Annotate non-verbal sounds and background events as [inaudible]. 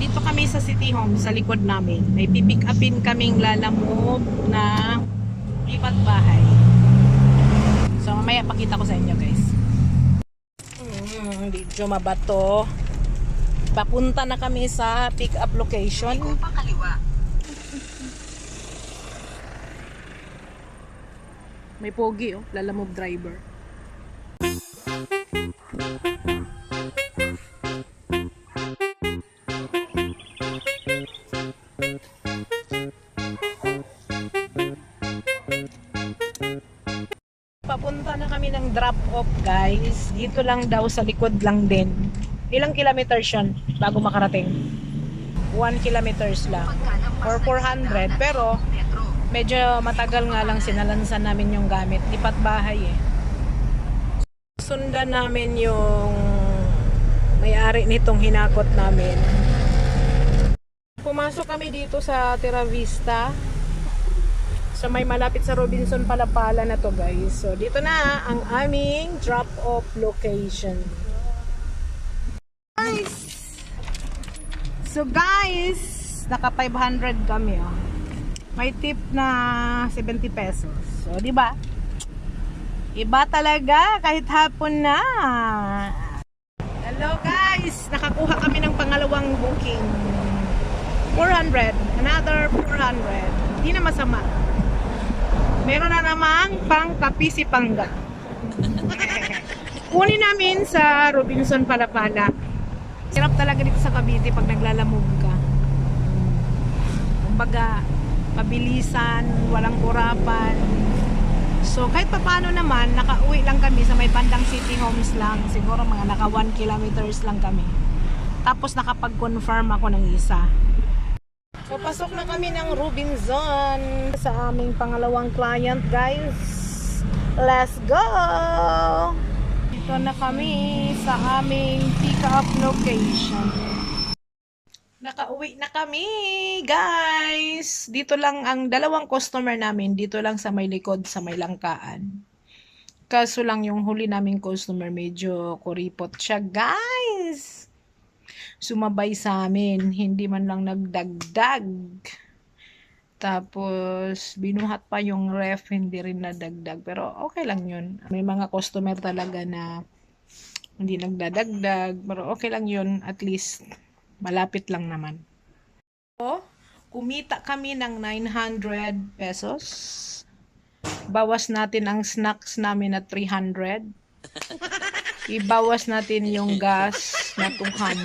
Nandito kami sa City Home, sa likod namin. May pipick upin kaming lalamove na lipat bahay. So, mamaya pakita ko sa inyo, guys. Mm, medyo mabato. Papunta na kami sa pick up location. May pogi, oh. Lalamove driver. Papunta na kami ng drop off guys. Dito lang daw sa likod lang din. Ilang kilometers yun bago makarating? 1 kilometers lang. Or 400. Pero medyo matagal nga lang sinalansan namin yung gamit. Lipat bahay eh. Sundan namin yung may-ari nitong hinakot namin. Pumasok kami dito sa Terra Vista. So may malapit sa Robinson Palapala na to guys. So dito na ang aming drop-off location. Guys! So guys, naka 500 kami oh. May tip na 70 pesos. So di ba? Iba talaga kahit hapon na. Hello guys, nakakuha kami ng pangalawang booking. 400, another 400. Hindi na masama. Meron na namang pang kapisi pangga. [laughs] Kunin namin sa Robinson Palapala. Sarap talaga dito sa Cavite pag naglalamove ka. Kumbaga, mabilisan, walang urapan. So, kahit papaano naman, nakauwi lang kami sa may bandang city homes lang. Siguro mga naka 1 kilometers lang kami. Tapos nakapag-confirm ako ng isa. So, pasok na kami ng Robinson sa aming pangalawang client, guys. Let's go! Dito na kami sa aming pick-up location. Nakauwi na kami, guys! Dito lang ang dalawang customer namin, dito lang sa may likod, sa may langkaan. Kaso lang yung huli naming customer, medyo kuripot siya, guys! Sumabay sa amin, hindi man lang nagdagdag. Tapos, binuhat pa yung ref, hindi rin nadagdag. Pero, okay lang yun. May mga customer talaga na hindi nagdadagdag. Pero, okay lang yun. At least, malapit lang naman. So, kumita kami ng 900 pesos. Bawas natin ang snacks namin na 300. [laughs] Ibawas natin yung gas na 200.